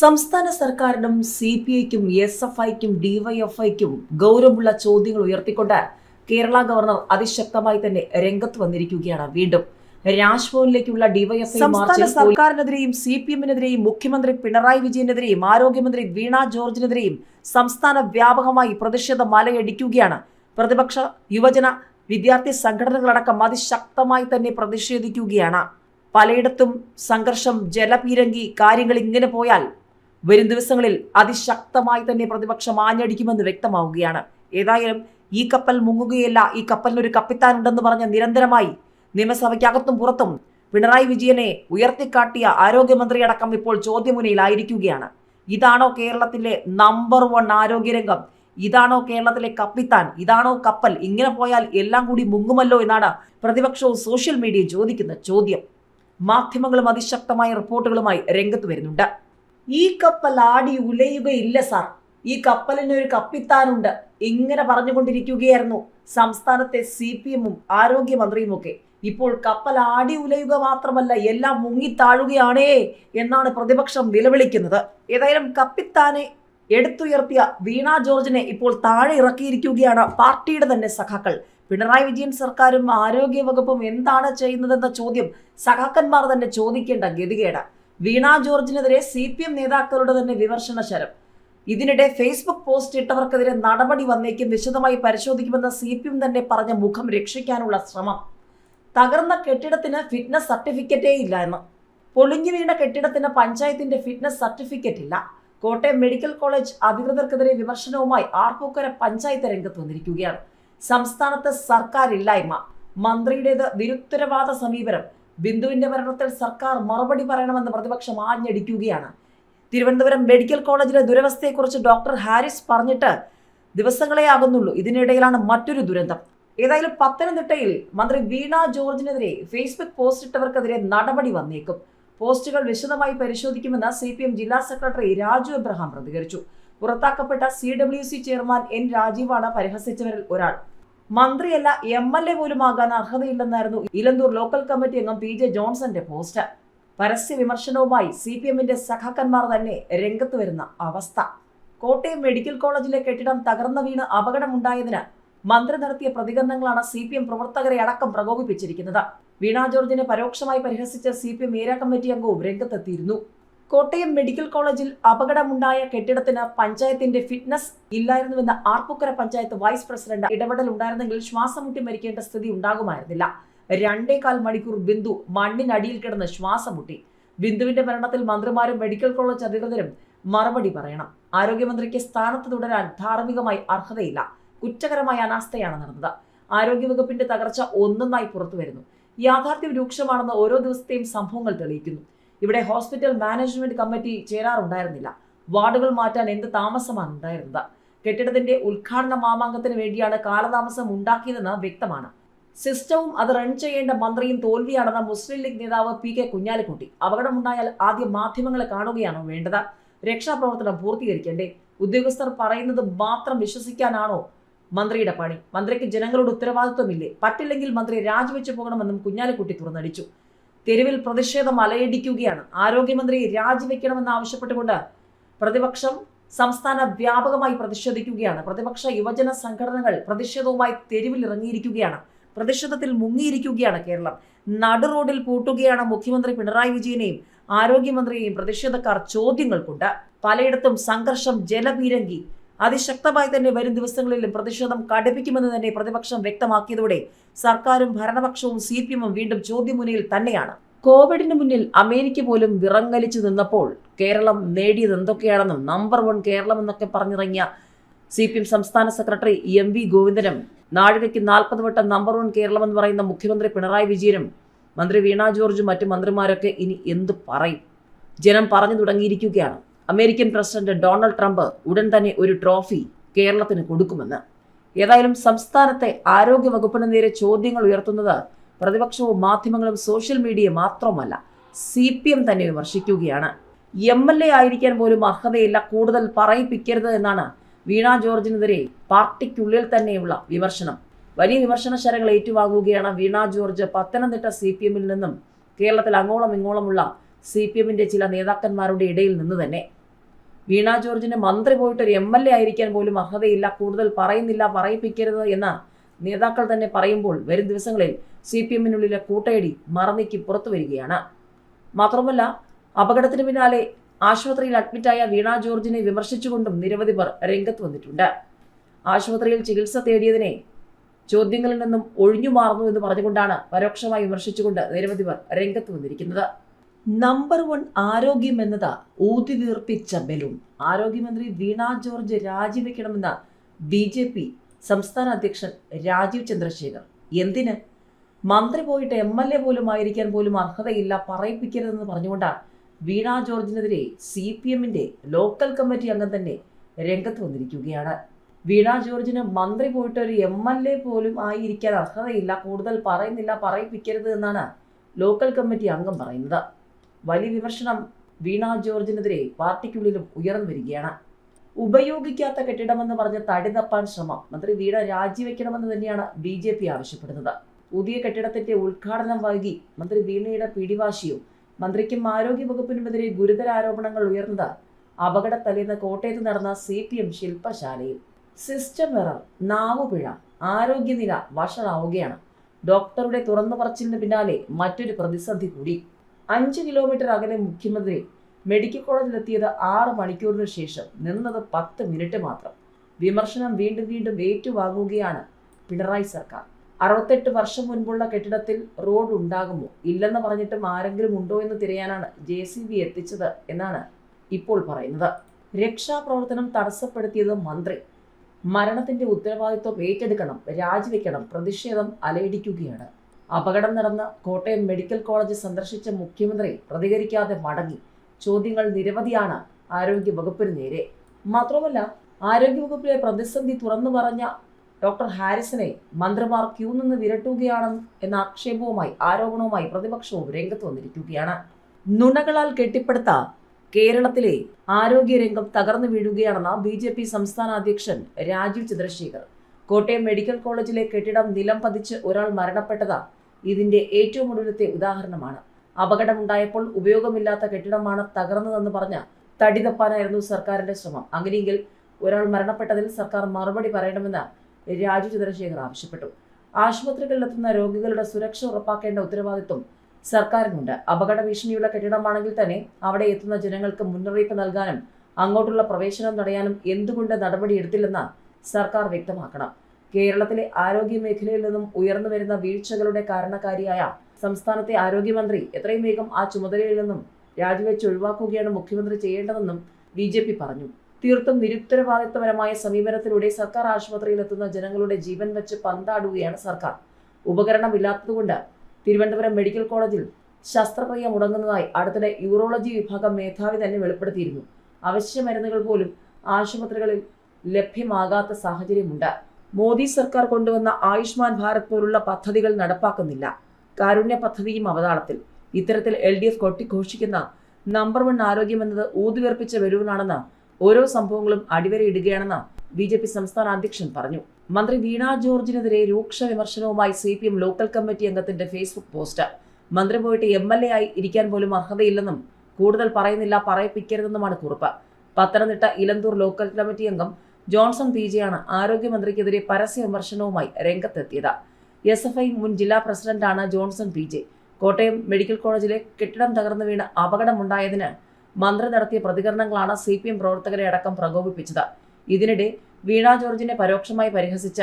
സംസ്ഥാന സർക്കാരിനും C P ഐക്കും എസ് എഫ് ഐക്കും ഡിവൈഎഫ്ഐക്കും ഗൗരവമുള്ള ചോദ്യങ്ങൾ ഉയർത്തിക്കൊണ്ട് കേരള ഗവർണർ അതിശക്തമായി തന്നെ രംഗത്ത് വന്നിരിക്കുകയാണ് വീണ്ടും. രാജ്ഭവനിലേക്കുള്ള ഡിവൈഎഫ്ഐ സംസ്ഥാന സർക്കാരിനെതിരെയും സി പി എമ്മിനെതിരെയും മുഖ്യമന്ത്രി പിണറായി വിജയനെതിരെയും ആരോഗ്യമന്ത്രി വീണ ജോർജിനെതിരെയും സംസ്ഥാന വ്യാപകമായി പ്രതിഷേധ മലയടിക്കുകയാണ്. പ്രതിപക്ഷ യുവജന വിദ്യാർത്ഥി സംഘടനകളടക്കം അതിശക്തമായി തന്നെ പ്രതിഷേധിക്കുകയാണ്. പലയിടത്തും സംഘർഷം ജലപീരങ്കി കാര്യങ്ങൾ ഇങ്ങനെ പോയാൽ വരും ദിവസങ്ങളിൽ അതിശക്തമായി തന്നെ പ്രതിപക്ഷം ആഞ്ഞടിക്കുമെന്ന് വ്യക്തമാവുകയാണ്. ഏതായാലും ഈ കപ്പൽ മുങ്ങുകയല്ല. ഈ കപ്പലിനൊരു കപ്പിത്താൻ ഉണ്ടെന്ന് പറഞ്ഞ നിരന്തരമായി നിയമസഭയ്ക്കകത്തും പുറത്തും പിണറായി വിജയനെ ഉയർത്തിക്കാട്ടിയ ആരോഗ്യമന്ത്രിയടക്കം ഇപ്പോൾ ചോദ്യമുനയിലായിരിക്കുകയാണ്. ഇതാണോ കേരളത്തിലെ നമ്പർ വൺ ആരോഗ്യരംഗം? ഇതാണോ കേരളത്തിലെ കപ്പിത്താൻ? ഇതാണോ കപ്പൽ? ഇങ്ങനെ പോയാൽ എല്ലാം കൂടി മുങ്ങുമല്ലോ എന്നാണ് പ്രതിപക്ഷവും സോഷ്യൽ മീഡിയയും ചോദിക്കുന്ന ചോദ്യം. മാധ്യമങ്ങളും അതിശക്തമായ റിപ്പോർട്ടുകളുമായി രംഗത്ത് വരുന്നുണ്ട്. ഈ കപ്പൽ ആടി ഉലയുകയില്ല സാർ ഈ കപ്പലിന് ഒരു കപ്പിത്താനുണ്ട്. ഇങ്ങനെ പറഞ്ഞുകൊണ്ടിരിക്കുകയായിരുന്നു സംസ്ഥാനത്തെ സി പി എമ്മും ആരോഗ്യമന്ത്രിയും ഒക്കെ. ഇപ്പോൾ കപ്പൽ ആടി ഉലയുക മാത്രമല്ല എല്ലാം മുങ്ങിത്താഴുകയാണേ എന്നാണ് പ്രതിപക്ഷം നിലവിളിക്കുന്നത്. ഏതായാലും കപ്പിത്താനെ എടുത്തുയർത്തിയ വീണ ജോർജിനെ ഇപ്പോൾ താഴെ ഇറക്കിയിരിക്കുകയാണ് പാർട്ടിയുടെ തന്നെ സഖാക്കൾ. പിണറായി വിജയൻ സർക്കാരും ആരോഗ്യവകുപ്പും എന്താണ് ചെയ്യുന്നതെന്ന ചോദ്യം സഖാക്കന്മാർ തന്നെ ചോദിക്കേണ്ട ഗതികേട് വീണ ജോർജിനെതിരെ സി പി എം നേതാക്കളുടെ തന്നെ വിമർശന ശരം. ഇതിനിടെ ഫേസ്ബുക്ക് പോസ്റ്റ് ഇട്ടവർക്കെതിരെ നടപടി വന്നേക്കും വിശദമായി പരിശോധിക്കുമെന്ന് സി പി എം തന്നെ പറഞ്ഞ മുഖം രക്ഷിക്കാനുള്ള ശ്രമം. തകർന്ന കെട്ടിടത്തിന് ഫിറ്റ്നസ് സർട്ടിഫിക്കറ്റേ ഇല്ല എന്ന്. പൊളിഞ്ഞു വീണ കെട്ടിടത്തിന് പഞ്ചായത്തിന്റെ ഫിറ്റ്നസ് സർട്ടിഫിക്കറ്റ് ഇല്ല. കോട്ടയം മെഡിക്കൽ കോളേജ് അധികൃതർക്കെതിരെ വിമർശനവുമായി ആർപ്പൂക്കര പഞ്ചായത്ത് രംഗത്ത് വന്നിരിക്കുകയാണ്. സംസ്ഥാനത്ത് സർക്കാരില്ലായ്മ. മന്ത്രിയുടേത് നിരുത്തരവാദ സമീപനം. ബിന്ദുവിന്റെ മരണത്തിൽ സർക്കാർ മറുപടി പറയണമെന്ന് പ്രതിപക്ഷം ആഞ്ഞടിക്കുകയാണ്. തിരുവനന്തപുരം മെഡിക്കൽ കോളേജിലെ ദുരവസ്ഥയെക്കുറിച്ച് ഡോക്ടർ ഹാരിസ് പറഞ്ഞിട്ട് ദിവസങ്ങളെ ആകുന്നുള്ളൂ. ഇതിനിടയിലാണ് മറ്റൊരു ദുരന്തം. ഏതായാലും പത്തനംതിട്ടയിൽ മന്ത്രി വീണ ജോർജിനെതിരെ ഫേസ്ബുക്ക് പോസ്റ്റ് ഇട്ടവർക്കെതിരെ നടപടി വന്നേക്കും. പോസ്റ്റുകൾ വിശദമായി പരിശോധിക്കുമെന്ന് സി പി എം ജില്ലാ സെക്രട്ടറി രാജു എബ്രഹാം പ്രതികരിച്ചു. പുറത്താക്കപ്പെട്ട C W C chairman N രാജീവാണ് പരിഹസിച്ചവരിൽ ഒരാൾ. മന്ത്രിയല്ല എം എൽ എ പോലും ആകാൻ അർഹതയില്ലെന്നായിരുന്നു ഇലന്തൂർ ലോക്കൽ കമ്മിറ്റി അംഗം പി ജെ ജോൺസന്റെ പോസ്റ്റ് പരസ്യ വിമർശനവുമായി സി പി എമ്മിന്റെ സഖാക്കന്മാർ തന്നെ രംഗത്ത് വരുന്ന അവസ്ഥ. കോട്ടയം മെഡിക്കൽ കോളേജിലെ കെട്ടിടം തകർന്നു വീണ് അപകടമുണ്ടായതിന് മന്ത്രി നടത്തിയ പ്രതികരണങ്ങളാണ് സി പി എം പ്രവർത്തകരെ അടക്കം പ്രകോപിപ്പിച്ചിരിക്കുന്നത്. വീണാ ജോർജിനെ പരോക്ഷമായി പരിഹസിച്ച C P M area committee അംഗവും രംഗത്തെത്തിയിരുന്നു. കോട്ടയം മെഡിക്കൽ കോളേജിൽ അപകടമുണ്ടായ കെട്ടിടത്തിന് പഞ്ചായത്തിന്റെ ഫിറ്റ്നസ് ഇല്ലായിരുന്നുവെന്ന ആർപ്പുക്കര പഞ്ചായത്ത് വൈസ് പ്രസിഡന്റ് ഇടപെടൽ ഉണ്ടായിരുന്നെങ്കിൽ ശ്വാസം മുട്ടി മരിക്കേണ്ട സ്ഥിതി ഉണ്ടാകുമായിരുന്നില്ല. രണ്ടേകാൽ മണിക്കൂർ ബിന്ദു മണ്ണിനടിയിൽ കിടന്ന് ശ്വാസം മുട്ടി ബിന്ദുവിന്റെ മരണത്തിൽ മന്ത്രിമാരും മെഡിക്കൽ കോളേജ് അധികൃതരും മറുപടി പറയണം. ആരോഗ്യമന്ത്രിക്ക് സ്ഥാനത്ത് തുടരാൻ ധാർമ്മികമായി അർഹതയില്ല. കുറ്റകരമായ അനാസ്ഥയാണ് നടന്നത്. ആരോഗ്യവകുപ്പിന്റെ തകർച്ച ഒന്നൊന്നായി പുറത്തു വരുന്നു യാഥാർത്ഥ്യം രൂക്ഷമാണെന്ന് ഓരോ ദിവസത്തെയും സംഭവങ്ങൾ തെളിയിക്കുന്നു. ഇവിടെ ഹോസ്പിറ്റൽ മാനേജ്മെന്റ് കമ്മിറ്റി ചേരാറുണ്ടായിരുന്നില്ല. വാർഡുകൾ മാറ്റാൻ എന്ത് താമസമാണ് ഉണ്ടായിരുന്നത്? കെട്ടിടത്തിന്റെ ഉദ്ഘാടന മാമാങ്കത്തിന് വേണ്ടിയാണ് കാലതാമസം ഉണ്ടാക്കിയതെന്ന് വ്യക്തമാണ്. സിസ്റ്റവും അത് റൺ ചെയ്യേണ്ട മന്ത്രിയും തോൽവിയാണെന്ന മുസ്ലിം ലീഗ് നേതാവ് പി കെ കുഞ്ഞാലിക്കുട്ടി. അപകടമുണ്ടായാൽ ആദ്യം മാധ്യമങ്ങളെ കാണുകയാണോ വേണ്ടത്? രക്ഷാപ്രവർത്തനം പൂർത്തീകരിക്കേണ്ടേ? ഉദ്യോഗസ്ഥർ പറയുന്നത് മാത്രം വിശ്വസിക്കാനാണോ മന്ത്രിയുടെ പണി? മന്ത്രിക്ക് ജനങ്ങളോട് ഉത്തരവാദിത്വമില്ലേ? പറ്റില്ലെങ്കിൽ മന്ത്രി രാജിവെച്ചു പോകണമെന്നും കുഞ്ഞാലിക്കുട്ടി തുറന്നടിച്ചു. തെരുവിൽ പ്രതിഷേധം അലയടിക്കുകയാണ്. ആരോഗ്യമന്ത്രി രാജിവെക്കണമെന്ന് ആവശ്യപ്പെട്ടുകൊണ്ട് പ്രതിപക്ഷം സംസ്ഥാന വ്യാപകമായി പ്രതിഷേധിക്കുകയാണ്. പ്രതിപക്ഷ യുവജന സംഘടനകൾ പ്രതിഷേധവുമായി തെരുവിൽ ഇറങ്ങിയിരിക്കുകയാണ്. പ്രതിഷേധത്തിൽ മുങ്ങിയിരിക്കുകയാണ് കേരളം. നടു റോഡിൽ പൂട്ടുകയാണ് മുഖ്യമന്ത്രി പിണറായി വിജയനെയും ആരോഗ്യമന്ത്രിയെയും പ്രതിഷേധക്കാർ ചോദ്യങ്ങൾ കൊണ്ട് പലയിടത്തും സംഘർഷം ജലപീരങ്കി അതിശക്തമായി തന്നെ വരും ദിവസങ്ങളിലും പ്രതിഷേധം കടുപ്പിക്കുമെന്ന് തന്നെ പ്രതിപക്ഷം വ്യക്തമാക്കിയതോടെ സർക്കാരും ഭരണപക്ഷവും സി പി എമ്മും വീണ്ടും ചോദ്യമുനയിൽ തന്നെയാണ്. കോവിഡിന് മുന്നിൽ അമേരിക്ക പോലും വിറങ്ങലിച്ചു നിന്നപ്പോൾ കേരളം നേടിയത് എന്തൊക്കെയാണെന്നും നമ്പർ വൺ കേരളം എന്നൊക്കെ പറഞ്ഞിറങ്ങിയ സി പി എം സംസ്ഥാന സെക്രട്ടറി എം വി ഗോവിന്ദനും നാഴികയ്ക്ക് നാൽപ്പത് വട്ടം നമ്പർ വൺ കേരളം എന്ന് പറയുന്ന മുഖ്യമന്ത്രി പിണറായി വിജയനും മന്ത്രി വീണ ജോർജും മറ്റു മന്ത്രിമാരൊക്കെ ഇനി എന്ത് പറയും? ജനം പറഞ്ഞു തുടങ്ങിയിരിക്കുകയാണ്. അമേരിക്കൻ പ്രസിഡന്റ് ഡൊണാൾഡ് ട്രംപ് ഉടൻ തന്നെ ഒരു ട്രോഫി കേരളത്തിന് കൊടുക്കുമെന്ന്. ഏതായാലും സംസ്ഥാനത്തെ ആരോഗ്യ വകുപ്പിന് നേരെ ചോദ്യങ്ങൾ ഉയർത്തുന്നത് പ്രതിപക്ഷവും മാധ്യമങ്ങളും സോഷ്യൽ മീഡിയ മാത്രമല്ല സി പി എം തന്നെ വിമർശിക്കുകയാണ്. എം എൽ എ ആയിരിക്കാൻ പോലും അർഹതയില്ല കൂടുതൽ പറയിപ്പിക്കരുത് എന്നാണ് വീണ ജോർജിനെതിരെ പാർട്ടിക്കുള്ളിൽ തന്നെയുള്ള വിമർശനം. വലിയ വിമർശന ശരങ്ങൾ ഏറ്റുവാങ്ങുകയാണ് വീണ ജോർജ് പത്തനംതിട്ട സി പി എമ്മിൽ നിന്നും. കേരളത്തിൽ അങ്ങോളം ഇങ്ങോളമുള്ള സി പി എമ്മിന്റെ ചില നേതാക്കന്മാരുടെ ഇടയിൽ നിന്ന് തന്നെ. വീണ ജോർജിന് മന്ത്രി പോയിട്ട് ഒരു എം എൽ എ ആയിരിക്കാൻ പോലും അർഹതയില്ല കൂടുതൽ പറയുന്നില്ല പറയിപ്പിക്കരുത് എന്ന് നേതാക്കൾ തന്നെ പറയുമ്പോൾ വരും ദിവസങ്ങളിൽ സി പി എമ്മിനുള്ളിലെ കൂട്ടയടി മറന്നേക്ക് പുറത്തു വരികയാണ്. മാത്രമല്ല അപകടത്തിന് പിന്നാലെ ആശുപത്രിയിൽ അഡ്മിറ്റായ വീണ ജോർജിനെ വിമർശിച്ചുകൊണ്ടും നിരവധി പേർ രംഗത്ത് വന്നിട്ടുണ്ട്. ആശുപത്രിയിൽ ചികിത്സ തേടിയതിനെ ചോദ്യങ്ങളിൽ നിന്നും ഒഴിഞ്ഞു മാറുന്നു എന്ന് പറഞ്ഞുകൊണ്ടാണ് പരോക്ഷമായി വിമർശിച്ചുകൊണ്ട് നിരവധി പേർ രംഗത്ത് വന്നിരിക്കുന്നത്. നമ്പർ വൺ ആരോഗ്യം ഊതി തീർപ്പിച്ച ബലൂൺ. ആരോഗ്യമന്ത്രി വീണ ജോർജ് രാജിവെക്കണമെന്ന് ബി ജെ പി സംസ്ഥാന അധ്യക്ഷൻ രാജീവ് ചന്ദ്രശേഖർ. എന്തിന്? മന്ത്രി പോയിട്ട് എം എൽ എ പോലും ആയിരിക്കാൻ പോലും അർഹതയില്ല പറയിപ്പിക്കരുതെന്ന് പറഞ്ഞുകൊണ്ടാണ് വീണ ജോർജിനെതിരെ സി പി എമ്മിന്റെ ലോക്കൽ കമ്മിറ്റി അംഗം തന്നെ രംഗത്ത് വന്നിരിക്കുകയാണ്. വീണ ജോർജിന് മന്ത്രി പോയിട്ട് ഒരു എം എൽ എ പോലും ആയിരിക്കാൻ അർഹതയില്ല കൂടുതൽ പറയുന്നില്ല പറയിപ്പിക്കരുത് എന്നാണ് ലോക്കൽ കമ്മിറ്റി അംഗം പറയുന്നത്. വലിയ വിമർശനം വീണ ജോർജിനെതിരെ പാർട്ടിക്കുള്ളിലും ഉയർന്നു വരികയാണ്. ഉപയോഗിക്കാത്ത കെട്ടിടമെന്ന് പറഞ്ഞ് തടി തപ്പാൻ ശ്രമം മന്ത്രി വീണ രാജിവെക്കണമെന്ന് തന്നെയാണ് ബി ജെ പി ആവശ്യപ്പെടുന്നത്. പുതിയ കെട്ടിടത്തിന്റെ ഉദ്ഘാടനം വൈകി മന്ത്രി വീണയുടെ പിടിവാശിയും മന്ത്രിക്കും ആരോഗ്യ വകുപ്പിനുമെതിരെ ഗുരുതര ആരോപണങ്ങൾ ഉയർന്നത് അപകട തലേന്ന് കോട്ടയത്ത് നടന്ന സി പി എം ശില്പശാലയിൽ. സിസ്റ്റം എറർ നാവുപിഴ ആരോഗ്യനില വഷളാവുകയാണ്. ഡോക്ടറുടെ തുറന്നു പറച്ചിലിന് പിന്നാലെ മറ്റൊരു പ്രതിസന്ധി കൂടി. അഞ്ച് കിലോമീറ്റർ അകലെ മുഖ്യമന്ത്രി മെഡിക്കൽ കോളേജിലെത്തിയത് ആറ് മണിക്കൂറിന് ശേഷം. നിന്നത് പത്ത് മിനിറ്റ് മാത്രം. വിമർശനം വീണ്ടും വീണ്ടും ഏറ്റുവാങ്ങുകയാണ് പിണറായി സർക്കാർ. അറുപത്തെട്ട് വർഷം മുൻപുള്ള കെട്ടിടത്തിൽ റോഡ് ഉണ്ടാകുമോ? ഇല്ലെന്ന് പറഞ്ഞിട്ടും ആരെങ്കിലും ഉണ്ടോ എന്ന് തിരയാനാണ് ജെ സി ബി എത്തിച്ചത് എന്നാണ് ഇപ്പോൾ പറയുന്നത്. രക്ഷാപ്രവർത്തനം തടസ്സപ്പെടുത്തിയത് മന്ത്രി. മരണത്തിന്റെ ഉത്തരവാദിത്വം ഏറ്റെടുക്കണം രാജിവെക്കണം പ്രതിഷേധം അലയടിക്കുകയാണ്. അപകടം നടന്ന കോട്ടയം മെഡിക്കൽ കോളേജ് സന്ദർശിച്ച മുഖ്യമന്ത്രി പ്രതികരിക്കാതെ മടങ്ങി. ചോദ്യങ്ങൾ നിരവധിയാണ് ആരോഗ്യ വകുപ്പിന് നേരെ. മാത്രമല്ല ആരോഗ്യവകുപ്പിലെ പ്രതിസന്ധി തുറന്നു പറഞ്ഞ ഡോക്ടർ ഹാരിസനെ മന്ത്രിമാർ ക്യൂ നിന്ന് വിരട്ടുകയാണ് എന്ന ആക്ഷേപവുമായി ആരോപണവുമായി പ്രതിപക്ഷവും രംഗത്ത് വന്നിരിക്കുകയാണ്. നുണകളാൽ കെട്ടിപ്പടുത്ത കേരളത്തിലെ ആരോഗ്യരംഗം തകർന്നു വീഴുകയാണെന്ന ബി ജെ പി സംസ്ഥാന അധ്യക്ഷൻ രാജീവ് ചന്ദ്രശേഖർ. കോട്ടയം മെഡിക്കൽ കോളേജിലെ കെട്ടിടം നിലം പതിച്ച് ഒരാൾ മരണപ്പെട്ടത് ഇതിന്റെ ഏറ്റവും ഒടുവിലത്തെ ഉദാഹരണമാണ്. അപകടമുണ്ടായപ്പോൾ ഉപയോഗമില്ലാത്ത കെട്ടിടമാണ് തകർന്നതെന്ന് പറഞ്ഞ തടി തപ്പാനായിരുന്നു സർക്കാരിന്റെ ശ്രമം. അങ്ങനെയെങ്കിൽ ഒരാൾ മരണപ്പെട്ടതിൽ സർക്കാർ മറുപടി പറയണമെന്ന് രാജു ചന്ദ്രശേഖർ ആവശ്യപ്പെട്ടു. ആശുപത്രികളിലെത്തുന്ന രോഗികളുടെ സുരക്ഷ ഉറപ്പാക്കേണ്ട ഉത്തരവാദിത്വം സർക്കാരിനുണ്ട്. അപകട ഭീഷണിയുള്ള കെട്ടിടമാണെങ്കിൽ തന്നെ അവിടെ എത്തുന്ന ജനങ്ങൾക്ക് മുന്നറിയിപ്പ് നൽകാനും അങ്ങോട്ടുള്ള പ്രവേശനം തടയാനും എന്തുകൊണ്ട് നടപടിയെടുത്തില്ലെന്ന് സർക്കാർ വ്യക്തമാക്കണം. കേരളത്തിലെ ആരോഗ്യ മേഖലയിൽ നിന്നും ഉയർന്നു വരുന്ന വീഴ്ചകളുടെ കാരണക്കാരിയായ സംസ്ഥാനത്തെ ആരോഗ്യമന്ത്രി എത്രയും വേഗം ആ ചുമതലയിൽ നിന്നും രാജിവെച്ച് ഒഴിവാക്കുകയാണ് മുഖ്യമന്ത്രി ചെയ്യേണ്ടതെന്നും ബി ജെ പി പറഞ്ഞു. തീർത്തും നിരുത്തരവാദിത്വപരമായ സമീപനത്തിലൂടെ സർക്കാർ ആശുപത്രിയിലെത്തുന്ന ജനങ്ങളുടെ ജീവൻ വെച്ച് പന്താടുകയാണ് സർക്കാർ. ഉപകരണമില്ലാത്തതുകൊണ്ട് തിരുവനന്തപുരം മെഡിക്കൽ കോളേജിൽ ശസ്ത്രക്രിയ മുടങ്ങുന്നതായി അടുത്തിടെ യൂറോളജി വിഭാഗം മേധാവി തന്നെ വെളിപ്പെടുത്തിയിരുന്നു. അവശ്യ മരുന്നുകൾ പോലും ആശുപത്രികളിൽ ലഭ്യമാകാത്ത സാഹചര്യമുണ്ട്. മോദി സർക്കാർ കൊണ്ടുവന്ന ആയുഷ്മാൻ ഭാരത് പോലുള്ള പദ്ധതികൾ നടപ്പാക്കുന്നില്ല. കാരുണ്യ പദ്ധതിയും അവതാളത്തിൽ. ഇത്തരത്തിൽ എൽ ഡി എഫ് കൊട്ടിഘോഷിക്കുന്ന നമ്പർ വൺ ആരോഗ്യം എന്നത് ഊതുവിർപ്പിച്ച ബലൂണാണെന്ന് ഓരോ സംഭവങ്ങളും അടിവരയിടുകയാണെന്ന് ബി ജെ പി സംസ്ഥാന അധ്യക്ഷൻ പറഞ്ഞു. മന്ത്രി വീണ ജോർജിനെതിരെ രൂക്ഷ വിമർശനവുമായി C P M local committee അംഗത്തിന്റെ Facebook post. മന്ത്രി പോയിട്ട് എം എൽ എ ആയി ഇരിക്കാൻ പോലും അർഹതയില്ലെന്നും കൂടുതൽ പറയുന്നില്ല പറയിപ്പിക്കരുതെന്നുമാണ് കുറിപ്പ്. പത്തനംതിട്ട ഇലന്തൂർ ലോക്കൽ കമ്മിറ്റി അംഗം ജോൺസൺ പി ജെയാണ് ആരോഗ്യമന്ത്രിക്കെതിരെ പരസ്യ വിമർശനവുമായി രംഗത്തെത്തിയത്. എസ് എഫ് ഐ മുൻ ജില്ലാ പ്രസിഡന്റാണ് Johnson P J. Kottayam medical കോളേജിലെ കെട്ടിടം തകർന്നു വീണ് അപകടമുണ്ടായതിന് മന്ത്രി നടത്തിയ പ്രതികരണങ്ങളാണ് സി പി എം പ്രവർത്തകരെ അടക്കം പ്രകോപിപ്പിച്ചത്. ഇതിനിടെ വീണ ജോർജിനെ പരോക്ഷമായി പരിഹസിച്ച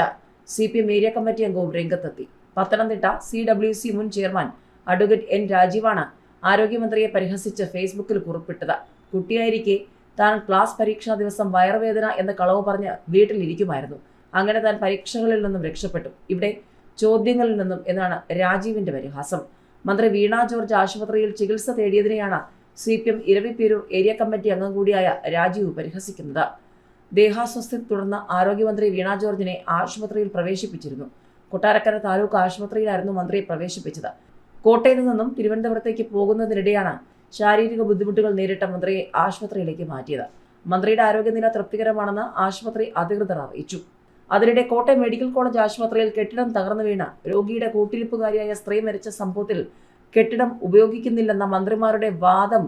C P M area committee അംഗവും രംഗത്തെത്തി. പത്തനംതിട്ട സി ഡബ്ല്യു സി മുൻ ചെയർമാൻ അഡ്വക്കേറ്റ് എൻ രാജീവാണ് ആരോഗ്യമന്ത്രിയെ പരിഹസിച്ച് ഫേസ്ബുക്കിൽ കുറിപ്പിട്ടത്. കുട്ടിയായിരിക്കെ താൻ ക്ലാസ് പരീക്ഷാ ദിവസം വയറുവേദന എന്ന കളവ് പറഞ്ഞ് വീട്ടിലിരിക്കുമായിരുന്നു. അങ്ങനെ താൻ പരീക്ഷകളിൽ നിന്നും രക്ഷപ്പെട്ടു. ഇവിടെ ചോദ്യങ്ങളിൽ നിന്നും എന്നാണ് രാജീവിന്റെ പരിഹാസം. മന്ത്രി വീണ ജോർജ് ആശുപത്രിയിൽ ചികിത്സ തേടിയതിനെയാണ് C P M Iravipperoor area committee അംഗം കൂടിയായ രാജീവ് പരിഹസിക്കുന്നത്. ദേഹാസ്വാസ്ഥ്യം തുടർന്ന് ആരോഗ്യമന്ത്രി വീണ ജോർജിനെ ആശുപത്രിയിൽ പ്രവേശിപ്പിച്ചിരുന്നു. കൊട്ടാരക്കര താലൂക്ക് ആശുപത്രിയിലായിരുന്നു മന്ത്രിയെ പ്രവേശിപ്പിച്ചത്. കോട്ടയത്ത് നിന്നും തിരുവനന്തപുരത്തേക്ക് പോകുന്നതിനിടെയാണ് ശാരീരിക ബുദ്ധിമുട്ടുകൾ നേരിട്ട മന്ത്രിയെ ആശുപത്രിയിലേക്ക് മാറ്റിയത്. മന്ത്രിയുടെ ആരോഗ്യനില തൃപ്തികരമാണെന്ന് ആശുപത്രി അധികൃതർ അറിയിച്ചു. അതിനിടെ കോട്ടയം മെഡിക്കൽ കോളേജ് ആശുപത്രിയിൽ കെട്ടിടം തകർന്നു വീണ രോഗിയുടെ കൂട്ടിരിപ്പുകാരിയായ സ്ത്രീ മരിച്ച സംഭവത്തിൽ കെട്ടിടം ഉപയോഗിക്കുന്നില്ലെന്ന മന്ത്രിമാരുടെ വാദം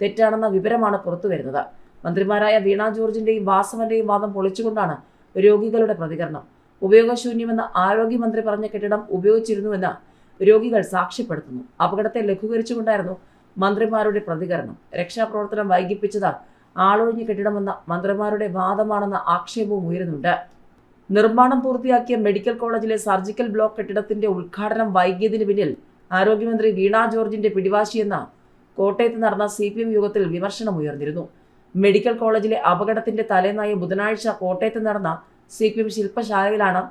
തെറ്റാണെന്ന വിവരമാണ് പുറത്തുവരുന്നത്. മന്ത്രിമാരായ വീണ ജോർജിന്റെയും വാസവന്റെയും വാദം പൊളിച്ചുകൊണ്ടാണ് രോഗികളുടെ പ്രതികരണം. ഉപയോഗശൂന്യമെന്ന് ആരോഗ്യമന്ത്രി പറഞ്ഞ കെട്ടിടം ഉപയോഗിച്ചിരുന്നുവെന്ന് രോഗികൾ സാക്ഷ്യപ്പെടുത്തുന്നു. അപകടത്തെ ലഘൂകരിച്ചുകൊണ്ടായിരുന്നു മന്ത്രിമാരുടെ പ്രതികരണം. രക്ഷാപ്രവർത്തനം വൈകിപ്പിച്ചത് ആളൊഴിഞ്ഞ കെട്ടിടമെന്ന മന്ത്രിമാരുടെ വാദമാണെന്ന ആക്ഷേപവും ഉയരുന്നുണ്ട്. നിർമ്മാണം പൂർത്തിയാക്കിയ മെഡിക്കൽ കോളേജിലെ സർജിക്കൽ ബ്ലോക്ക് കെട്ടിടത്തിന്റെ ഉദ്ഘാടനം വൈകിയതിന് പിന്നിൽ ആരോഗ്യമന്ത്രി വീണ ജോർജിന്റെ പിടിവാശിയെന്ന കോട്ടയത്ത് നടന്ന സി പി എം യോഗത്തിൽ വിമർശനമുയർന്നിരുന്നു മെഡിക്കൽ കോളേജിലെ അപകടത്തിന്റെ തലേന്നായ ബുധനാഴ്ച കോട്ടയത്ത് നടന്ന സി പി എം ശില്പശാലയിലാണ്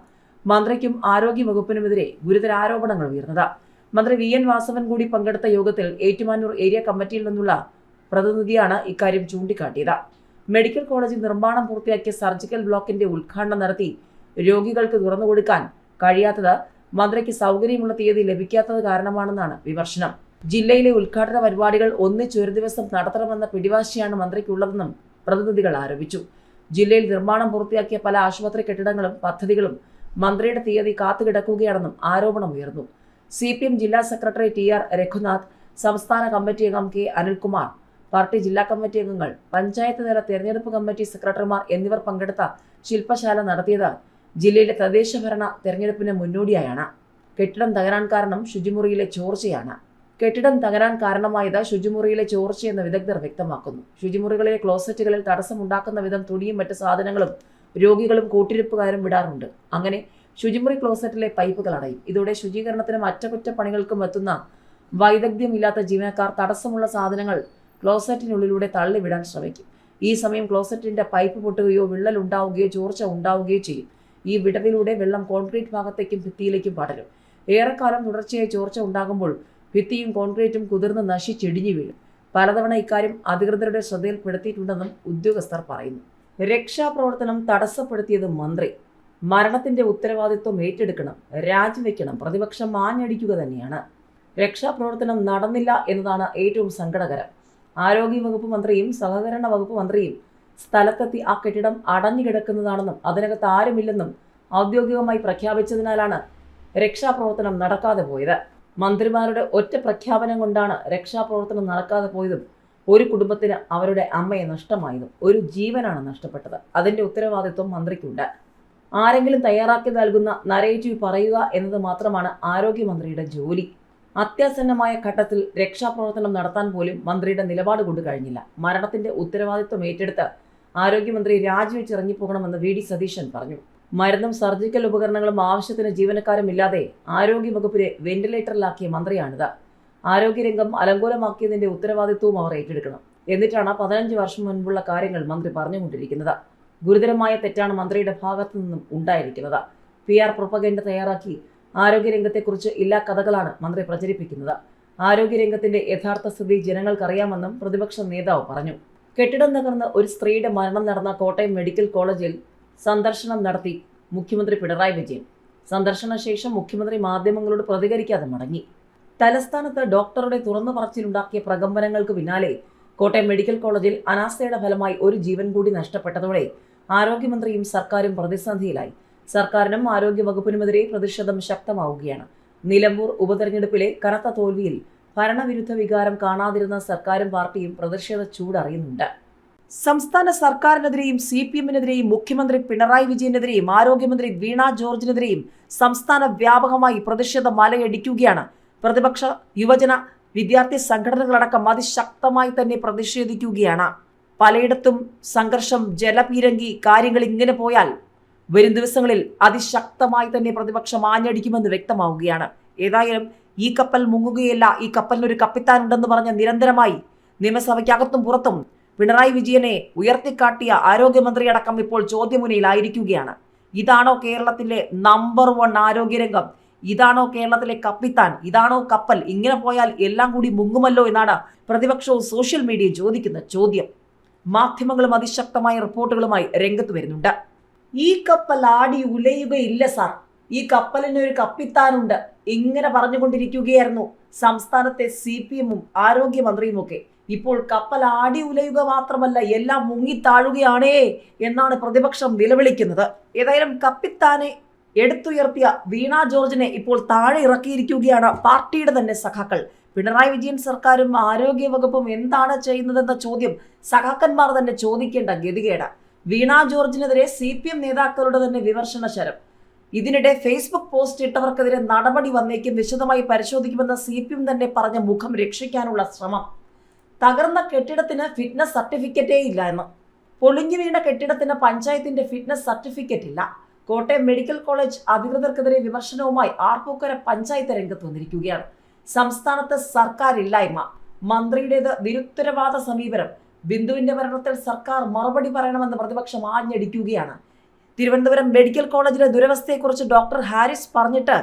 മന്ത്രിക്കും ആരോഗ്യവകുപ്പിനുമെതിരെ ഗുരുതര ആരോപണങ്ങൾ ഉയർന്നത്. മന്ത്രി വി എൻ വാസവൻ കൂടി പങ്കെടുത്ത യോഗത്തിൽ ഏറ്റുമാനൂർ ഏരിയ കമ്മിറ്റിയിൽ നിന്നുള്ള പ്രതിനിധിയാണ് ഇക്കാര്യം ചൂണ്ടിക്കാട്ടിയത്. മെഡിക്കൽ കോളേജ് നിർമ്മാണം പൂർത്തിയാക്കിയ സർജിക്കൽ ബ്ലോക്കിന്റെ ഉദ്ഘാടനം നടത്തി രോഗികൾക്ക് തുറന്നുകൊടുക്കാൻ കഴിയാത്തത് മന്ത്രിക്ക് സൗകര്യമുള്ള തീയതി ലഭിക്കാത്തത് കാരണമാണെന്നാണ് വിമർശനം. ജില്ലയിലെ ഉദ്ഘാടന പരിപാടികൾ ഒന്നിച്ചൊരു ദിവസം നടത്തണമെന്ന പിടിവാശിയാണ് മന്ത്രിക്കുള്ളതെന്നും പ്രതിനിധികൾ ആരോപിച്ചു. ജില്ലയിൽ നിർമ്മാണം പൂർത്തിയാക്കിയ പല ആശുപത്രി കെട്ടിടങ്ങളും പദ്ധതികളും മന്ത്രിയുടെ തീയതി കാത്തുകിടക്കുകയാണെന്നും ആരോപണം ഉയർന്നു സി പി എം ജില്ലാ സെക്രട്ടറി ടി ആർ രഘുനാഥ് സംസ്ഥാന കമ്മിറ്റി അംഗം കെ അനിൽകുമാർ പാർട്ടി ജില്ലാ കമ്മിറ്റി അംഗങ്ങൾ പഞ്ചായത്ത് തല തെരഞ്ഞെടുപ്പ് കമ്മിറ്റി സെക്രട്ടറിമാർ എന്നിവർ പങ്കെടുത്ത ശില്പശാല നടത്തിയത് ജില്ലയിലെ തദ്ദേശഭരണ തെരഞ്ഞെടുപ്പിന് മുന്നോടിയായാണ്. കെട്ടിടം തകരാൻ കാരണം ശുചിമുറിയിലെ ചോർച്ചയാണ്. കെട്ടിടം തകരാൻ കാരണമായത് ശുചിമുറിയിലെ ചോർച്ചയെന്ന് വിദഗ്ധർ വ്യക്തമാക്കുന്നു. ശുചിമുറികളിലെ ക്ലോസറ്റുകളിൽ തടസ്സമുണ്ടാക്കുന്ന വിധം തുണിയും മറ്റ് സാധനങ്ങളും രോഗികളും കൂട്ടിരിപ്പുകാരും വിടാറുണ്ട്. അങ്ങനെ ശുചിമുറി ക്ലോസറ്റിലെ പൈപ്പുകൾ അടയും ഇതോടെ ശുചീകരണത്തിനും അറ്റകുറ്റപ്പണികൾക്കും എത്തുന്ന വൈദഗ്ധ്യമില്ലാത്ത ജീവനക്കാർ തടസ്സമുള്ള സാധനങ്ങൾ ക്ലോസറ്റിനുള്ളിലൂടെ തള്ളിവിടാൻ ശ്രമിക്കും. ഈ സമയം ക്ലോസറ്റിന്റെ പൈപ്പ് പൊട്ടുകയോ വിള്ളൽ ഉണ്ടാവുകയോ ചോർച്ച ഉണ്ടാവുകയോ ചെയ്യും. ഈ വിടവിലൂടെ വെള്ളം കോൺക്രീറ്റ് ഭാഗത്തേക്കും ഭിത്തിയിലേക്കും പടരും. ഏറെക്കാലം തുടർച്ചയായി ചോർച്ച ഉണ്ടാകുമ്പോൾ ഭിത്തിയും കോൺക്രീറ്റും കുതിർന്ന് നശിച്ചിടിഞ്ഞു വീഴും. പലതവണ ഇക്കാര്യം അധികൃതരുടെ ശ്രദ്ധയിൽപ്പെടുത്തിയിട്ടുണ്ടെന്നും ഉദ്യോഗസ്ഥർ പറയുന്നു. രക്ഷാപ്രവർത്തനം തടസ്സപ്പെടുത്തിയത് മന്ത്രി. മരണത്തിന്റെ ഉത്തരവാദിത്വം ഏറ്റെടുക്കണം രാജിവെക്കണം പ്രതിപക്ഷം മാഞ്ഞടിക്കുക തന്നെയാണ്. രക്ഷാപ്രവർത്തനം നടന്നില്ല എന്നതാണ് ഏറ്റവും സങ്കടകരം. ആരോഗ്യവകുപ്പ് മന്ത്രിയും സഹകരണ വകുപ്പ് മന്ത്രിയും സ്ഥലത്തെത്തി ആ കെട്ടിടം അടഞ്ഞുകിടക്കുന്നതാണെന്നും അതിനകത്ത് ആരുമില്ലെന്നും ഔദ്യോഗികമായി പ്രഖ്യാപിച്ചതിനാലാണ് രക്ഷാപ്രവർത്തനം നടക്കാതെ പോയത്. മന്ത്രിമാരുടെ ഒറ്റ പ്രഖ്യാപനം കൊണ്ടാണ് രക്ഷാപ്രവർത്തനം നടക്കാതെ പോയതും ഒരു കുടുംബത്തിന് അവരുടെ അമ്മയെ നഷ്ടമായതും ഒരു ജീവനാണ് നഷ്ടപ്പെട്ടത്. അതിന്റെ ഉത്തരവാദിത്വം മന്ത്രിക്കുണ്ട്. ആരെങ്കിലും തയ്യാറാക്കി നൽകുന്ന നരേറ്റീവ് പറയുക എന്നത് മാത്രമാണ് ആരോഗ്യമന്ത്രിയുടെ ജോലി. അത്യാസന്നമായ ഘട്ടത്തിൽ രക്ഷാപ്രവർത്തനം നടത്താൻ പോലും മന്ത്രിയുടെ നിലപാട് കൊണ്ടു കഴിഞ്ഞില്ല. മരണത്തിന്റെ ഉത്തരവാദിത്വം ഏറ്റെടുത്ത് ആരോഗ്യമന്ത്രി രാജിവെച്ചിറങ്ങിപ്പോകണമെന്ന് വി ഡി സതീശൻ പറഞ്ഞു. മരുന്നും സർജിക്കൽ ഉപകരണങ്ങളും ആവശ്യത്തിന് ജീവനക്കാരും ഇല്ലാതെ ആരോഗ്യവകുപ്പിനെ വെന്റിലേറ്ററിലാക്കിയ മന്ത്രിയാണിത്. ആരോഗ്യരംഗം അലങ്കോലമാക്കിയതിന്റെ ഉത്തരവാദിത്വവും അവർ ഏറ്റെടുക്കണം. എന്നിട്ടാണ് പതിനഞ്ച് വർഷം മുൻപുള്ള കാര്യങ്ങൾ മന്ത്രി പറഞ്ഞുകൊണ്ടിരിക്കുന്നത്. ഗുരുതരമായ തെറ്റാണ് മന്ത്രിയുടെ ഭാഗത്തു നിന്നും ഉണ്ടായിരിക്കുന്നത്. പി ആർ പ്രൊപ്പഗൻഡ തയ്യാറാക്കി ആരോഗ്യരംഗത്തെക്കുറിച്ച് ഇല്ലാ കഥകളാണ് മന്ത്രി പ്രചരിപ്പിക്കുന്നത്. ആരോഗ്യരംഗത്തിന്റെ യഥാർത്ഥ സ്ഥിതി ജനങ്ങൾക്കറിയാമെന്നും പ്രതിപക്ഷ നേതാവ് പറഞ്ഞു. കെട്ടിടം തകർന്ന് ഒരു സ്ത്രീയുടെ മരണം നടന്ന കോട്ടയം മെഡിക്കൽ കോളേജിൽ സന്ദർശനം നടത്തി മുഖ്യമന്ത്രി പിണറായി വിജയൻ. സന്ദർശന ശേഷം മുഖ്യമന്ത്രി മാധ്യമങ്ങളോട് പ്രതികരിക്കാതെ മടങ്ങി. തലസ്ഥാനത്ത് ഡോക്ടറുടെ തുറന്നു പറച്ചിലുണ്ടാക്കിയ പ്രകമ്പനങ്ങൾക്ക് പിന്നാലെ കോട്ടയം മെഡിക്കൽ കോളേജിൽ അനാസ്ഥയുടെ ഫലമായി ഒരു ജീവൻ കൂടി നഷ്ടപ്പെട്ടതോടെ ആരോഗ്യമന്ത്രിയും സർക്കാരും പ്രതിസന്ധിയിലായി. സർക്കാരിനും ആരോഗ്യവകുപ്പിനുമെതിരെ പ്രതിഷേധം ശക്തമാവുകയാണ്. നിലമ്പൂർ ഉപതെരഞ്ഞെടുപ്പിലെ കനത്ത തോൽവിയിൽ ഭരണവിരുദ്ധ വികാരം കാണാതിരുന്ന സർക്കാരും പാർട്ടിയും പ്രതിഷേധ ചൂടറിയുന്നുണ്ട്. സംസ്ഥാന സർക്കാരിനെതിരെയും സി പി എമ്മിനെതിരെയും മുഖ്യമന്ത്രി പിണറായി വിജയനെതിരെയും ആരോഗ്യമന്ത്രി വീണ ജോർജിനെതിരെയും സംസ്ഥാന വ്യാപകമായി പ്രതിഷേധ മലയടിക്കുകയാണ്. പ്രതിപക്ഷ യുവജന വിദ്യാർത്ഥി സംഘടനകളടക്കം അതിശക്തമായി തന്നെ പ്രതിഷേധിക്കുകയാണ്. പലയിടത്തും സംഘർഷം ജലപീരങ്കി കാര്യങ്ങൾ ഇങ്ങനെ പോയാൽ വരും ദിവസങ്ങളിൽ അതിശക്തമായി തന്നെ പ്രതിപക്ഷം ആഞ്ഞടിക്കുമെന്ന് വ്യക്തമാവുകയാണ്. ഏതായാലും ഈ കപ്പൽ മുങ്ങുകയല്ല ഈ കപ്പലിനൊരു കപ്പിത്താൻ ഉണ്ടെന്ന് പറഞ്ഞ നിരന്തരമായി നിയമസഭയ്ക്കകത്തും പുറത്തും പിണറായി വിജയനെ ഉയർത്തിക്കാട്ടിയ ആരോഗ്യമന്ത്രിയടക്കം ഇപ്പോൾ ചോദ്യമുനയിലായിരിക്കുകയാണ്. ഇതാണോ കേരളത്തിലെ നമ്പർ വൺ ആരോഗ്യരംഗം? ഇതാണോ കേരളത്തിലെ കപ്പിത്താൻ? ഇതാണോ കപ്പൽ? ഇങ്ങനെ പോയാൽ എല്ലാം കൂടി മുങ്ങുമല്ലോ എന്നാണ് പ്രതിപക്ഷവും സോഷ്യൽ മീഡിയയും ചോദിക്കുന്ന ചോദ്യം. മാധ്യമങ്ങളും അതിശക്തമായ റിപ്പോർട്ടുകളുമായി രംഗത്ത് വരുന്നുണ്ട്. ഈ കപ്പൽ ആടി ഉലയുകയില്ല സാർ. ഈ കപ്പലിന് ഒരു കപ്പിത്താനുണ്ട്. ഇങ്ങനെ പറഞ്ഞുകൊണ്ടിരിക്കുകയായിരുന്നു സംസ്ഥാനത്തെ സി പി എമ്മും ആരോഗ്യമന്ത്രിയും ഒക്കെ ഇപ്പോൾ കപ്പൽ ആടി ഉലയുക മാത്രമല്ല എല്ലാം മുങ്ങിത്താഴുകയാണേ എന്നാണ് പ്രതിപക്ഷം നിലവിളിക്കുന്നത്. ഏതായാലും കപ്പിത്താനെ എടുത്തുയർത്തിയ വീണ ജോർജിനെ ഇപ്പോൾ താഴെ ഇറക്കിയിരിക്കുകയാണ് പാർട്ടിയുടെ തന്നെ സഖാക്കൾ. പിണറായി വിജയൻ സർക്കാരും ആരോഗ്യ വകുപ്പും എന്താണ് ചെയ്യുന്നതെന്ന ചോദ്യം സഖാക്കന്മാർ തന്നെ ചോദിക്കേണ്ട ഗതികേട. വീണ ജോർജിനെതിരെ സി പി എം നേതാക്കളുടെ തന്നെ വിമർശന ശരം. ഇതിനിടെ ഫേസ്ബുക്ക് പോസ്റ്റ് ഇട്ടവർക്കെതിരെ നടപടി വന്നേക്കും വിശദമായി പരിശോധിക്കുമെന്ന് സി പി എം തന്നെ പറഞ്ഞ മുഖം രക്ഷിക്കാനുള്ള ശ്രമം. തകർന്ന കെട്ടിടത്തിന് ഫിറ്റ്നസ് സർട്ടിഫിക്കറ്റേ ഇല്ല എന്ന്. പൊളിഞ്ഞു വീണ കെട്ടിടത്തിന് പഞ്ചായത്തിന്റെ ഫിറ്റ്നസ് സർട്ടിഫിക്കറ്റ് ഇല്ല. കോട്ടയം മെഡിക്കൽ കോളേജ് അധികൃതർക്കെതിരെ വിമർശനവുമായി ആർപ്പൂക്കര പഞ്ചായത്ത് രംഗത്ത് വന്നിരിക്കുകയാണ്. സംസ്ഥാനത്ത് സർക്കാർ ഇല്ലായ്മ മന്ത്രിയുടേത് നിരുത്തരവാദ സമീപനം. ബിന്ദുവിന്റെ മരണത്തിൽ സർക്കാർ മറുപടി പറയണമെന്ന് പ്രതിപക്ഷം ആഞ്ഞടിക്കുകയാണ്. തിരുവനന്തപുരം മെഡിക്കൽ കോളേജിലെ ദുരവസ്ഥയെക്കുറിച്ച് ഡോക്ടർ ഹാരിസ് പറഞ്ഞിട്ട്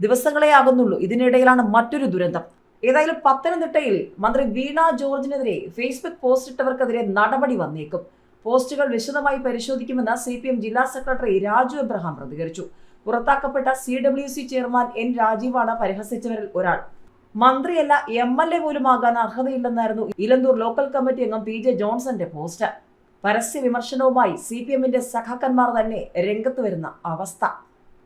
ദിവസങ്ങളെ ആകുന്നുള്ളൂ. ഇതിനിടയിലാണ് മറ്റൊരു ദുരന്തം. ഏതായാലും പത്തനംതിട്ടയിൽ മന്ത്രി വീണ ജോർജിനെതിരെ ഫേസ്ബുക്ക് പോസ്റ്റ് ഇട്ടവർക്കെതിരെ നടപടി വന്നേക്കും. പോസ്റ്റുകൾ വിശദമായി പരിശോധിക്കുമെന്ന് സി ജില്ലാ സെക്രട്ടറി രാജു എബ്രഹാം പ്രതികരിച്ചു. പുറത്താക്കപ്പെട്ട C W C chairman N രാജീവാണ് പരിഹസിച്ചവരിൽ ഒരാൾ. മന്ത്രിയല്ല എം എൽ എ പോലും ആകാൻ അർഹതയില്ലെന്നായിരുന്നു ഇലന്തൂർ ലോക്കൽ കമ്മിറ്റി അംഗം പി ജെ ജോൺസന്റെ പോസ്റ്റ് പരസ്യ വിമർശനവുമായി സി പി എമ്മിന്റെ സഖാക്കന്മാർ തന്നെ രംഗത്ത് വരുന്ന അവസ്ഥ.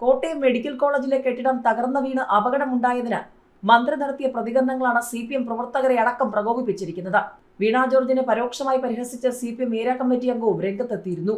കോട്ടയം മെഡിക്കൽ കോളേജിലെ കെട്ടിടം തകർന്ന വീണ് അപകടമുണ്ടായതിന് മന്ത്രി നടത്തിയ പ്രതികരണങ്ങളാണ് സി പി എം പ്രവർത്തകരെ അടക്കം പ്രകോപിപ്പിച്ചിരിക്കുന്നത്. വീണാ ജോർജിനെ പരോക്ഷമായി പരിഹസിച്ച C P M area committee അംഗവും രംഗത്തെത്തിയിരുന്നു.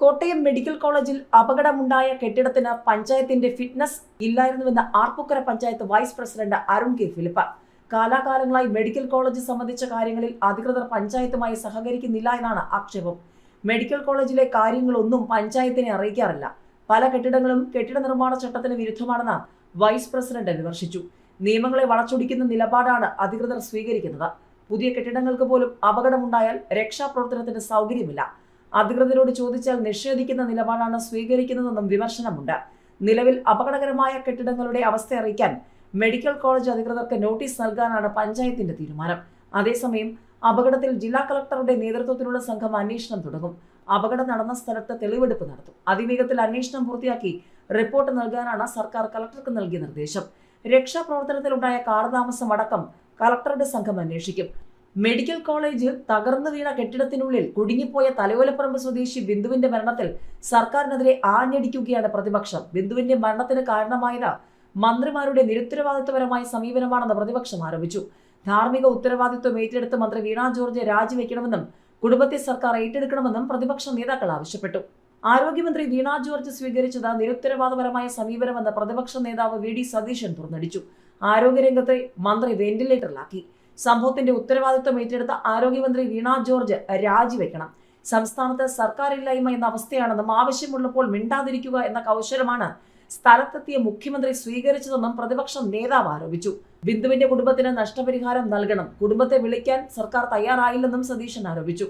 കോട്ടയം മെഡിക്കൽ കോളേജിൽ അപകടമുണ്ടായ കെട്ടിടത്തിന് പഞ്ചായത്തിന്റെ fitness ഇല്ലായിരുന്നുവെന്ന് Arpookara panchayat vice president Arun K Philip. കാലാകാലങ്ങളായി മെഡിക്കൽ കോളേജ് സംബന്ധിച്ച കാര്യങ്ങളിൽ അധികൃതർ പഞ്ചായത്തുമായി സഹകരിക്കുന്നില്ല എന്നാണ് ആക്ഷേപം. മെഡിക്കൽ കോളേജിലെ കാര്യങ്ങളൊന്നും പഞ്ചായത്തിനെ അറിയിക്കാറില്ല. പല കെട്ടിടങ്ങളും കെട്ടിട നിർമ്മാണ ചട്ടത്തിന് വിരുദ്ധമാണെന്ന് വൈസ് പ്രസിഡന്റ് വിമർശിച്ചു. നിയമങ്ങളെ വളച്ചൊടിക്കുന്ന നിലപാടാണ് അധികൃതർ സ്വീകരിക്കുന്നത്. പുതിയ കെട്ടിടങ്ങൾക്ക് പോലും അപകടമുണ്ടായാൽ രക്ഷാപ്രവർത്തനത്തിന് സൗകര്യമില്ല. അധികൃതരോട് ചോദിച്ചാൽ നിഷേധിക്കുന്ന നിലപാടാണ് സ്വീകരിക്കുന്നതെന്നും വിമർശനമുണ്ട്. നിലവിൽ അപകടകരമായ കെട്ടിടങ്ങളുടെ അവസ്ഥ അറിയിക്കാൻ മെഡിക്കൽ കോളേജ് അധികൃതർക്ക് നോട്ടീസ് നൽകാനാണ് പഞ്ചായത്തിന്റെ തീരുമാനം. അതേസമയം അപകടത്തിൽ ജില്ലാ കളക്ടറുടെ നേതൃത്വത്തിലുള്ള സംഘം അന്വേഷണം തുടങ്ങും. അപകടം നടന്ന സ്ഥലത്ത് തെളിവെടുപ്പ് നടത്തും. അതിവേഗത്തിൽ അന്വേഷണം പൂർത്തിയാക്കി റിപ്പോർട്ട് നൽകാനാണ് സർക്കാർ കളക്ടർക്ക് നൽകിയ നിർദ്ദേശം. രക്ഷാപ്രവർത്തനത്തിലുണ്ടായ കാലതാമസം അടക്കം കളക്ടറുടെ സംഘം അന്വേഷിക്കും. മെഡിക്കൽ കോളേജ് തകർന്നു വീണ കെട്ടിടത്തിനുള്ളിൽ കുടുങ്ങിപ്പോയ തലയോലപ്പറമ്പ് സ്വദേശി ബിന്ദുവിന്റെ മരണത്തിൽ സർക്കാരിനെതിരെ ആഞ്ഞടിക്കുകയാണ് പ്രതിപക്ഷം. ബിന്ദുവിന്റെ മരണത്തിന് കാരണമായത് മന്ത്രിമാരുടെ നിരുത്തരവാദിത്വപരമായ സമീപനമാണെന്ന് പ്രതിപക്ഷം ആരോപിച്ചു. ധാർമ്മിക ഉത്തരവാദിത്വം ഏറ്റെടുത്ത് മന്ത്രി വീണ ജോർജ് രാജിവെക്കണമെന്നും കുടുംബത്തെ സർക്കാർ ഏറ്റെടുക്കണമെന്നും പ്രതിപക്ഷ നേതാക്കൾ ആവശ്യപ്പെട്ടു. ആരോഗ്യമന്ത്രി വീണ ജോർജ് സ്വീകരിച്ചത് നിരുത്തരവാദപരമായ സമീപനമെന്ന് പ്രതിപക്ഷ നേതാവ് വി ഡി സതീശൻ തുറന്നടിച്ചു. ആരോഗ്യരംഗത്തെ മന്ത്രി വെന്റിലേറ്ററിലാക്കി. സംഭവത്തിന്റെ ഉത്തരവാദിത്വം ഏറ്റെടുത്ത ആരോഗ്യമന്ത്രി വീണ ജോർജ് രാജിവെക്കണം. സംസ്ഥാനത്ത് സർക്കാരില്ലായ്മ എന്ന അവസ്ഥയാണെന്നും ആവശ്യമുള്ളപ്പോൾ മിണ്ടാതിരിക്കുക എന്ന കൗശലമാണ് സ്ഥലത്തെത്തിയ മുഖ്യമന്ത്രി സ്വീകരിച്ചതെന്നും പ്രതിപക്ഷ നേതാവ് ആരോപിച്ചു. ബിന്ദുവിന്റെ കുടുംബത്തിന് നഷ്ടപരിഹാരം നൽകണം. കുടുംബത്തെ വിളിക്കാൻ സർക്കാർ തയ്യാറായില്ലെന്നും സതീശൻ ആരോപിച്ചു.